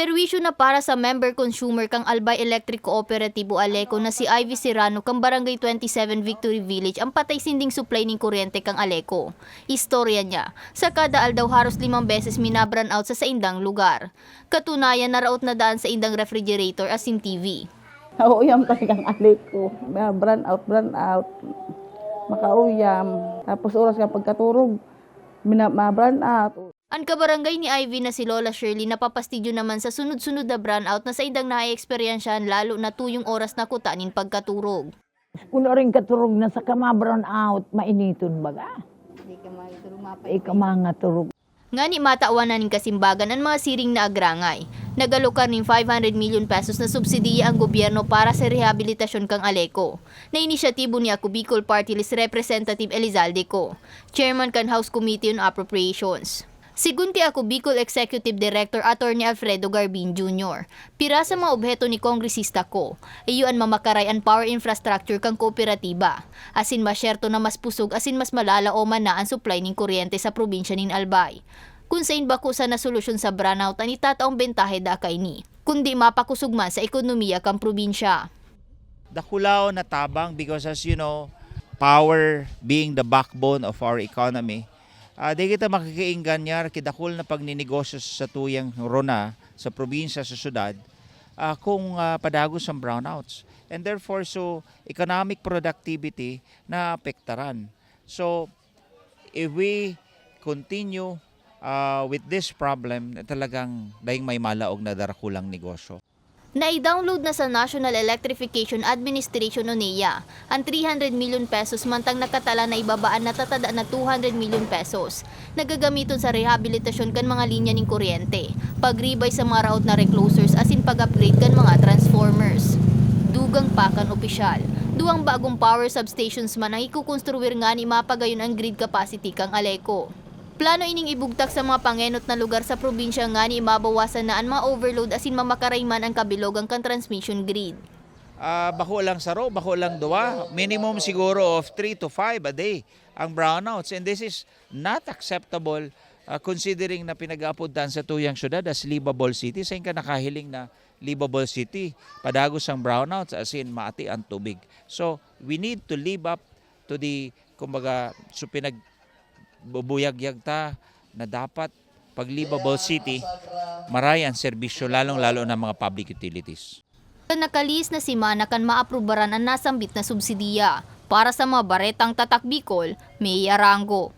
Perwisyo na para sa member consumer kang Albay Electric Cooperative o Aleco na si Ivy Serrano kang Barangay 27 Victory Village ang patay sinding supply ng kuryente kang Aleco. Istorya niya, sa kada aldaw haros limang beses minabran out sa saindang lugar. Katunayan naraot na daan sa indang refrigerator asin TV. Nauuyam talagang alik ko. May Brand out, brand out. Makauyam. Tapos oras ka pagkaturog, mina, ma-brand out. Ang kabarangay ni Ivy na si Lola Shirley napapastidyo naman sa sunod-sunod na brownout na sa indang na-experiensyahan lalo na tuyong oras na kutanin pagkaturog. Kuno rin katurog na sa kama brown out, mainiton baga. Hindi ka maturog mga turog. Nga ni matawan na ning kasimbagan ang mga siring na agrangay. Nagalokar ning 500 million pesos na subsidiya ang gobyerno para sa rehabilitasyon kang Aleco. Na inisyatibo ni Ako Bicol Party List Representative Elizalde Co, Chairman kan House Committee on Appropriations. Sigun kay ako Bicol Executive Director Attorney Alfredo Garbin Jr. Pira sa mga obheto ni kongresista ko, iyuan mamakaray ang power infrastructure kang kooperatiba. Asin masyerto na mas pusog asin mas malala o man na ang supply ning kuryente sa probinsya nin Albay. Kung sa inbakusa na solusyon sa brownout ang itataong bentahe da kay ni, kundi mapakusog man sa ekonomiya kang probinsya. Dakulao na tabang because as you know, power being the backbone of our economy, uh, di kita makikiinggan yar kidakul na pagninegosyo sa tuyang rona sa probinsya sa syudad ah, kung ah, padagos ang brownouts. And therefore, so economic productivity na apektaran. So, if we continue ah, with this problem, talagang dahing may malaog na darakulang negosyo. Nai-download na sa National Electrification Administration o NEA ang 300 million pesos mantang nakatala na ibabaan na tatada na 200 million pesos. Nagagamiton sa rehabilitasyon kan mga linya ng kuryente, pagribay sa mga route na reclosers asin pag-upgrade kan mga transformers. Dugang pakan opisyal. Duang bagong power substations man ang ikukonstruir nga ni mapagayon ang grid capacity kang Aleco. Plano ining ibugtak sa mga pangenot na lugar sa probinsya nga ni mabawasan na ang mga overload asin mamakaray man ang kabilogang kan transmission grid. Ah, bako lang saro, bako lang duwa. Minimum siguro of 3 to 5 a day ang brownouts. And this is not acceptable ah, considering na pinag-apuntan sa tuyang syudad as livable city. Sa ka nakahiling na livable city. Padagos ang brownouts as in maati ang tubig. So we need to live up to the kumbaga so pinag bubuyagyag ta na dapat pag livable city maray ang serbisyo lalong-lalo ng mga public utilities. Nakalis na si Manakan maaprubaran ang nasambit na subsidiya para sa mga baretang tatak Bicol, may Arango.